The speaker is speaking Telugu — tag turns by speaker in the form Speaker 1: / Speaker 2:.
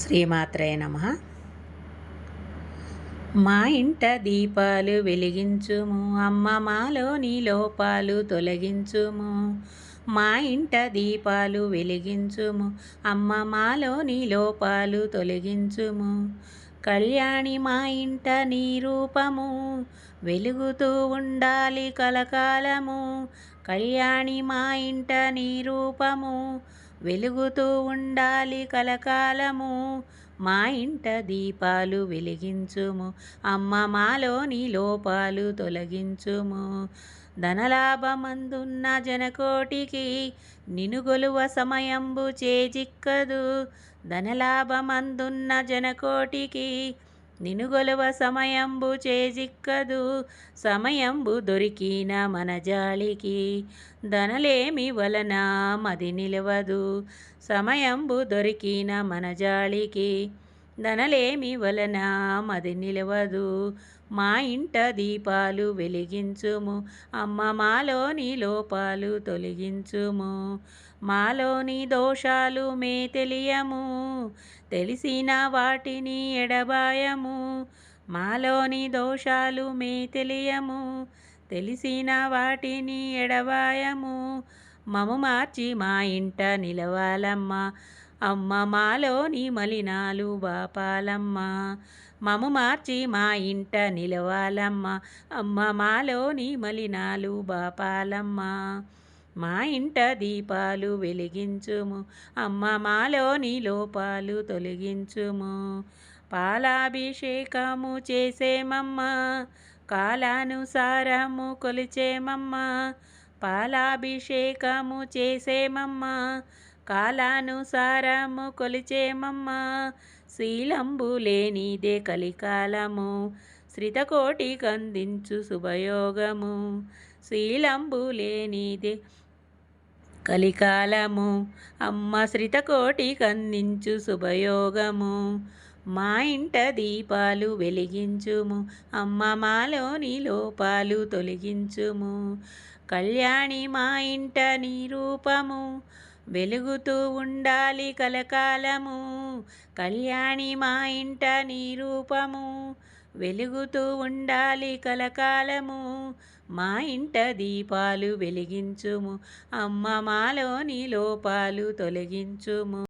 Speaker 1: శ్రీమాత్రే నమ. మా ఇంట దీపాలు వెలిగించుము అమ్మ మాలోని లోపాలు తొలగించుము. మా ఇంట దీపాలు వెలిగించుము అమ్మ మాలోని లోపాలు తొలగించుము. కళ్యాణి మా ఇంట నీ రూపము వెలుగుతూ ఉండాలి కలకాలము. కళ్యాణి మా ఇంట నీ రూపము వెలుగుతూ ఉండాలి కలకాలము. మా ఇంట దీపాలు వెలిగించుము. అమ్మ మాలోని లోపాలు తొలగించుము. ధనలాభమందున్న జనకోటికి నినుగొలువ సమయంబు చేజిక్కదు. ధనలాభమందున్న జనకోటికి నినుగొలవ సమయంబు చేజిక్కదు సమయంబు దొరికిన మన జాలికి. ధనలేమి వలన మది నిలవదు సమయంబు దొరికిన మన జాలికి. ధనలేమి వలన మది నిలవదు. మా ఇంట దీపాలు వెలిగించుము. అమ్మ మాలోని లోపాలు తొలగించుము. మాలోని దోషాలు మే తెలియము. తెలిసిన వాటిని ఎడబాయము. మాలోని దోషాలు మే తెలియము. తెలిసిన వాటిని ఎడబాయము. మము మార్చి మా ఇంట నిలవాలమ్మ. అమ్మ మాలోని మలినాలు బాపాలమ్మ మము మార్చి మా ఇంట నిలవాలమ్మ. అమ్మ మాలోని మలినాలు బాపాలమ్మ మా ఇంట దీపాలు వెలిగించుము. అమ్మ మాలోని లోపాలు తొలగించుము. పాలాభిషేకము చేసేమమ్మ. కాలానుసారము కొలిచేమమ్మ. పాలాభిషేకము చేసేమమ్మ. కాలానుసారము కొలిచేమమ్మ. శీలంబు లేనిదే కలికాలము. శ్రితకోటి కందించు శుభయోగము. శీలంబు లేనిదే కలికాలము. అమ్మ శ్రితకోటి కందించు శుభయోగము. మా ఇంట దీపాలు వెలిగించుము. అమ్మ మాలోని లోపాలు తొలగించుము. కళ్యాణి మా ఇంట నీ రూపము వెలుగుతూ ఉండాలి కలకాలము కళ్యాణి మా ఇంట నీ రూపము వెలుగుతూ ఉండాలి కలకాలము మా ఇంట దీపాలు వెలిగించుము. అమ్మ మాలోని లోపాలు తొలగించుము.